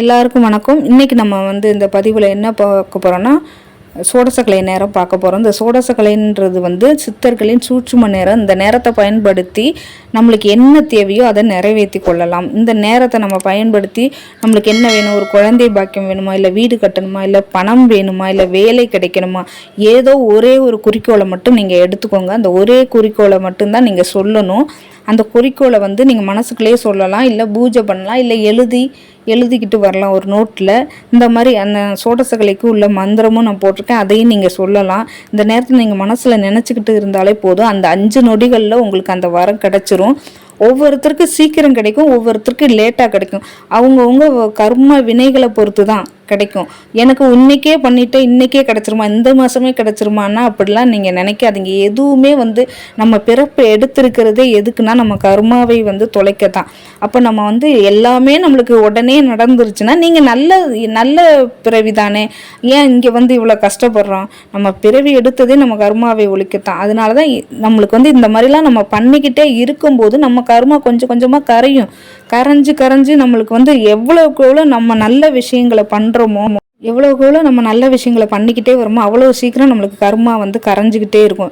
எல்லாருக்கும் வணக்கம். இன்றைக்கி நம்ம வந்து இந்த பதிவில் என்ன பார்க்க போகிறோன்னா சோடசக்கலை நேரம் பார்க்க போகிறோம் இந்த சோடசக்கலைன்றது வந்து சித்தர்களின் சூட்சும நேரம். இந்த நேரத்தை பயன்படுத்தி நம்மளுக்கு என்ன தேவையோ அதை நிறைவேற்றி கொள்ளலாம். இந்த நேரத்தை நம்ம பயன்படுத்தி நம்மளுக்கு என்ன வேணும்? ஒரு குழந்தை பாக்கியம் வேணுமா? இல்லை வீடு கட்டணுமா? இல்லை பணம் வேணுமா? இல்லை வேலை கிடைக்கணுமா? ஏதோ ஒரே ஒரு குறிக்கோளை மட்டும் நீங்கள் எடுத்துக்கோங்க. அந்த ஒரே குறிக்கோளை மட்டும்தான் நீங்கள் சொல்லணும். அந்த குறிக்கோளை வந்து நீங்கள் மனசுக்குள்ளேயே சொல்லலாம் இல்லை பூஜை பண்ணலாம் இல்லை எழுதி எழுதிக்கிட்டு வரலாம் ஒரு நோட்டில் இந்த மாதிரி அந்த சோடசகலைக்கு உள்ள மந்திரமும் நான் போட்டிருக்கேன் அதையும் நீங்கள் சொல்லலாம். இந்த நேரத்தில் நீங்கள் மனசில் நினச்சிக்கிட்டு இருந்தாலே போதும். அந்த அஞ்சு நொடிகளில் உங்களுக்கு அந்த வரம் கிடச்சிரும். ஒவ்வொருத்தருக்கும் சீக்கிரம் கிடைக்கும் ஒவ்வொருத்தருக்கும் லேட்டாக கிடைக்கும். அவங்கவுங்க கர்ம வினைகளை பொறுத்து தான் கிடைக்கும். எனக்கு இன்னைக்கே பண்ணிட்டு இன்னைக்கே கிடச்சிருமா? இந்த மாதமே கிடச்சிருமான்னா அப்படிலாம் நீங்கள் நினைக்காதீங்க. எதுவுமே வந்து நம்ம பிறப்பு எடுத்திருக்கிறதே எதுக்குன்னா நம்ம கர்மாவை வந்து தொலைக்க தான் அப்போ நம்ம வந்து எல்லாமே நம்மளுக்கு உடனே நடந்துருச்சுன்னா நீங்கள் நல்ல நல்ல பிறவி தானே ஏன் இங்கே வந்து இவ்வளோ கஷ்டப்படுறோம்? நம்ம பிறவி எடுத்ததே நம்ம கர்மாவை ஒழிக்கத்தான். அதனால தான் நம்மளுக்கு வந்து இந்த மாதிரிலாம் நம்ம பண்ணிக்கிட்டே இருக்கும்போது நம்ம கர்மா கொஞ்சம் கொஞ்சமாக கரையும். கரைஞ்சு கரைஞ்சு நம்மளுக்கு வந்து எவ்வளோக்கு எவ்வளோ நம்ம நல்ல விஷயங்களை பண்ணுறோமோ எவ்வளோக்கு எவ்வளோ நம்ம நல்ல விஷயங்களை பண்ணிக்கிட்டே வருமோ அவ்வளோ சீக்கிரம் நம்மளுக்கு கர்மா வந்து கரைஞ்சிக்கிட்டே இருக்கும்.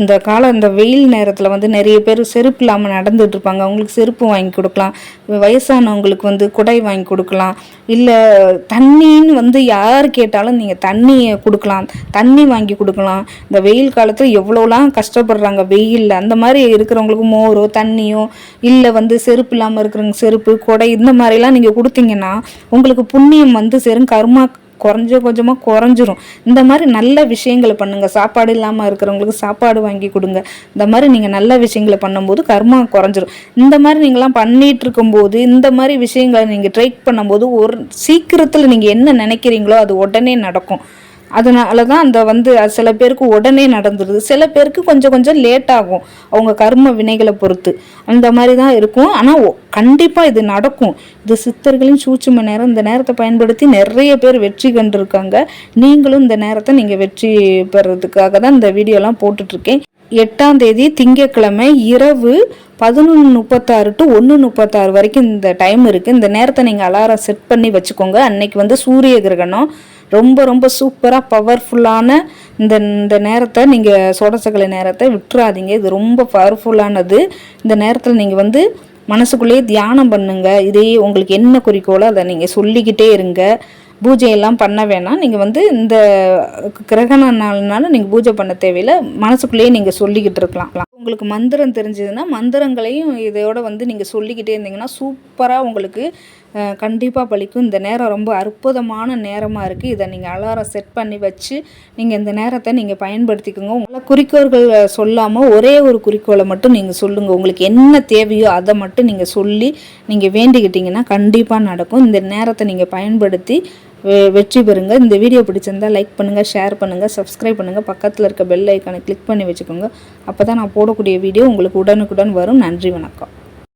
இந்த காலம் இந்த வெயில் நேரத்தில் வந்து நிறைய பேர் செருப்பு இல்லாமல் நடந்துட்டு இருப்பாங்க. அவங்களுக்கு செருப்பு வாங்கி கொடுக்கலாம். வயசானவங்களுக்கு வந்து குடை வாங்கி கொடுக்கலாம். இல்லை தண்ணின்னு வந்து யார் கேட்டாலும் நீங்கள் தண்ணியை கொடுக்கலாம். தண்ணி வாங்கி கொடுக்கலாம். இந்த வெயில் காலத்தில் எவ்வளோலாம் கஷ்டப்படுறாங்க வெயிலில். அந்த மாதிரி இருக்கிறவங்களுக்கு மோரோ தண்ணியோ இல்லை வந்து செருப்பு இல்லாமல் இருக்கிறவங்க செருப்பு குடை இந்த மாதிரிலாம் நீங்கள் கொடுத்தீங்கன்னா உங்களுக்கு புண்ணியம் வந்து சேரும். கர்மா குறைஞ்ச கொஞ்சமாக குறைஞ்சிரும். இந்த மாதிரி நல்ல விஷயங்களை பண்ணுங்கள் சாப்பாடு இல்லாமல் இருக்கிறவங்களுக்கு சாப்பாடு வாங்கி கொடுங்க. இந்த மாதிரி நீங்கள் நல்ல விஷயங்களை பண்ணும்போது கர்மா குறைஞ்சிரும். இந்த மாதிரி நீங்களாம் பண்ணிகிட்டு இருக்கும்போது இந்த மாதிரி விஷயங்களை நீங்கள் ட்ரை பண்ணும்போது ஒரு சீக்கிரத்தில் நீங்கள் என்ன நினைக்கிறீங்களோ அது உடனே நடக்கும். அதனால தான் அந்த வந்து சில பேருக்கு உடனே நடந்துடுது சில பேருக்கு கொஞ்சம் கொஞ்சம் லேட் ஆகும் அவங்க கர்ம வினைகளை பொறுத்து. அந்த மாதிரி தான் இருக்கும் ஆனால் கண்டிப்பாக இது நடக்கும். இது சித்தர்களின் சூட்சும நேரம் இந்த நேரத்தை பயன்படுத்தி நிறைய பேர் வெற்றி கண்டிருக்காங்க. நீங்களும் இந்த நேரத்தை நீங்கள் வெற்றி பெறதுக்காக தான் இந்த வீடியோலாம் போட்டுட்ருக்கேன். எட்டாம் தேதி திங்கக்கிழமை இரவு பதினொன்று முப்பத்தாறு டு ஒன்று முப்பத்தாறு வரைக்கும் இந்த டைம் இருக்குது இந்த நேரத்தை நீங்கள் அலாரம் செட் பண்ணி வச்சுக்கோங்க. அன்னைக்கு வந்து சூரிய கிரகணம். ரொம்ப ரொம்ப சூப்பராக பவர்ஃபுல்லான இந்த இந்த நேரத்தை நீங்கள் சோடசக்கலை நேரத்தை விட்டுறாதீங்க. இது ரொம்ப பவர்ஃபுல்லானது இந்த நேரத்தில் நீங்கள் வந்து மனசுக்குள்ளேயே தியானம் பண்ணுங்க. இதே உங்களுக்கு என்ன குறிக்கோளோ அதை நீங்கள் சொல்லிக்கிட்டே இருங்க. பூஜையெல்லாம் பண்ண வேணாம். நீங்கள் வந்து இந்த கிரகண நாள்னால நீங்கள் பூஜை பண்ண தேவையில்லை. மனசுக்குள்ளேயே நீங்கள் சொல்லிக்கிட்டு இருக்கலாம். உங்களுக்கு மந்திரம் தெரிஞ்சதுன்னா மந்திரங்களையும் இதோட வந்து நீங்கள் சொல்லிக்கிட்டே இருந்தீங்கன்னா சூப்பராக உங்களுக்கு கண்டிப்பாக பழிக்கும் இந்த நேரம் ரொம்ப அற்புதமான நேரமாக இருக்குது இதை நீங்கள் அலாரம் செட் பண்ணி வச்சு நீங்கள் இந்த நேரத்தை நீங்கள் பயன்படுத்திக்கோங்க. உங்களை குறிக்கோள்கள் சொல்லாமல் ஒரே ஒரு குறிக்கோளை மட்டும் நீங்கள் சொல்லுங்கள் உங்களுக்கு என்ன தேவையோ அதை மட்டும் நீங்கள் சொல்லி நீங்கள் வேண்டிக்கிட்டிங்கன்னா கண்டிப்பாக நடக்கும். இந்த நேரத்தை நீங்கள் பயன்படுத்தி வெற்றி பெறுங்க. இந்த வீடியோ பிடிச்சிருந்தால் லைக் பண்ணுங்கள் ஷேர் பண்ணுங்கள் சப்ஸ்கிரைப் பண்ணுங்கள் பக்கத்தில் இருக்க பெல் ஐக்கானை கிளிக் பண்ணி வச்சுக்கோங்க. அப்போ தான் நான் போடக்கூடிய வீடியோ உங்களுக்கு உடனுக்குடன் வரும். நன்றி வணக்கம்.